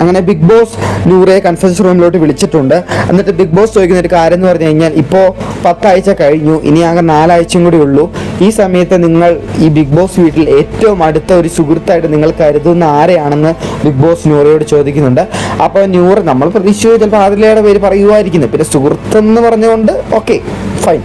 അങ്ങനെ big boss നൂറെ confers റൂമിലോട്ട് വിളിച്ചിട്ടുണ്ട്. എന്നിട്ട് ബിഗ് ബോസ് ചോദിക്കുന്ന ഒരു കാര്യം എന്ന് പറഞ്ഞു കഴിഞ്ഞാൽ ഇപ്പോൾ പത്താഴ്ച കഴിഞ്ഞു ഇനി ആകെ നാലാഴ്ചയും കൂടി ഉള്ളൂ. ഈ സമയത്ത് നിങ്ങൾ ഈ ബിഗ് ബോസ് വീട്ടിൽ ഏറ്റവും അടുത്ത ഒരു സുഹൃത്തായിട്ട് നിങ്ങൾ കരുതുന്ന ആരെയാണെന്ന് ബിഗ് ബോസ് നൂറയോട് ചോദിക്കുന്നുണ്ട്. അപ്പോൾ ന്യൂറ് നമ്മൾ പ്രതീക്ഷിച്ചു ചിലപ്പോൾ ആദിലയുടെ പേര് പറയുമായിരിക്കുന്നത് പിന്നെ സുഹൃത്തെന്ന് പറഞ്ഞുകൊണ്ട് ഓക്കെ ഫൈൻ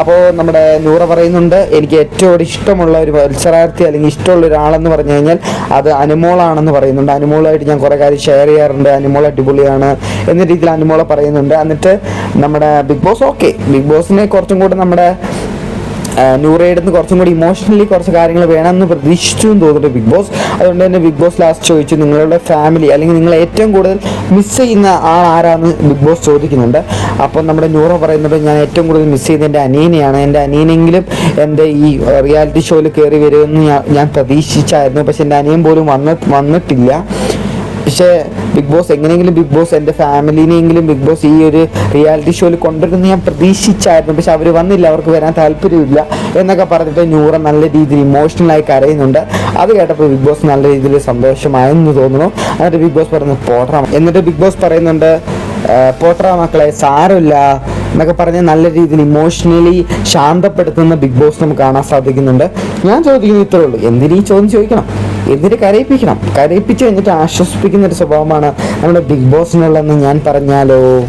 അപ്പോൾ നമ്മുടെ നൂറ പറയുന്നുണ്ട് എനിക്ക് ഏറ്റവും ഇഷ്ടമുള്ള ഒരു മത്സരാർത്ഥി അല്ലെങ്കിൽ ഇഷ്ടമുള്ള ഒരാളെന്ന് പറഞ്ഞു കഴിഞ്ഞാൽ അത് അനുമോളാണെന്ന് പറയുന്നുണ്ട്. അനുമോളായിട്ട് ഞാൻ കുറേ കാര്യം ഷെയർ ചെയ്യാറുണ്ട്. അനുമോൾ അടിപൊളിയാണ് എന്ന രീതിയിൽ അനുമോളെ പറയുന്നുണ്ട്. എന്നിട്ട് നമ്മുടെ ബിഗ് ബോസ് ഓക്കെ ബിഗ് ബോസിനെ കുറച്ചും കൂടെ നമ്മുടെ നൂറയുടെ കുറച്ചും കൂടി ഇമോഷണലി കുറച്ച് കാര്യങ്ങൾ വേണമെന്ന് പ്രതീക്ഷിച്ചു എന്ന് തോന്നുന്നുണ്ട് ബിഗ് ബോസ്. അതുകൊണ്ട് തന്നെ ബിഗ് ബോസ് ലാസ്റ്റ് ചോദിച്ചു നിങ്ങളുടെ ഫാമിലി അല്ലെങ്കിൽ നിങ്ങൾ ഏറ്റവും കൂടുതൽ മിസ് ചെയ്യുന്ന ആൾ ആരാന്ന് ബിഗ് ബോസ് ചോദിക്കുന്നുണ്ട്. അപ്പം നമ്മുടെ നൂറ പറയുന്നത് ഞാൻ ഏറ്റവും കൂടുതൽ മിസ് ചെയ്യുന്ന എന്റെ അനിയനെയാണ് എന്റെ അനിയനെങ്കിലും എന്റെ ഈ റിയാലിറ്റി ഷോയിൽ കയറി വരുമെന്ന് ഞാൻ പ്രതീക്ഷിച്ചായിരുന്നു. പക്ഷെ എന്റെ അനിയൻ പോലും വന്ന് വന്നിട്ടില്ല. പക്ഷേ ബിഗ് ബോസ് എങ്ങനെയെങ്കിലും ബിഗ് ബോസ് എന്റെ ഫാമിലിനെയെങ്കിലും ബിഗ് ബോസ് ഈ ഒരു റിയാലിറ്റി ഷോയിൽ കൊണ്ടുവരുമെന്ന് ഞാൻ പ്രതീക്ഷിച്ചായിരുന്നു. പക്ഷെ അവർ വന്നില്ല. അവർക്ക് വരാൻ താല്പര്യമില്ല എന്നൊക്കെ പറഞ്ഞിട്ട് നൂറ നല്ല രീതിയിൽ ഇമോഷണലായി കരയുന്നുണ്ട്. അത് കേട്ടപ്പോൾ ബിഗ് ബോസ് നല്ല രീതിയിൽ സന്തോഷമായെന്ന് തോന്നുന്നു. എന്നിട്ട് ബിഗ് ബോസ് പറയുന്നത് പോട്ടറാം എന്നിട്ട് ബിഗ് ബോസ് പറയുന്നുണ്ട് പോട്ടറാ മക്കളെ സാരമില്ല. എന്നൊക്കെ പറഞ്ഞ് നല്ല രീതിയിൽ ഇമോഷണലി ശാന്തപ്പെടുത്തുന്ന ബിഗ് ബോസ് നമുക്ക് കാണാൻ സാധിക്കുന്നുണ്ട്. ഞാൻ ചോദിക്കുന്നത് ഇത്രേ ഉള്ളൂ. എന്തിനീ ചോദ്യം ചോദിക്കണം? എന്തിന് കരയിപ്പിക്കണം. കരയിപ്പിച്ച് കഴിഞ്ഞിട്ട് ആശ്വസിപ്പിക്കുന്ന ഒരു സ്വഭാവമാണ് നമ്മുടെ ബിഗ് ബോസിനുള്ളതെന്ന് ഞാൻ പറഞ്ഞാലോ?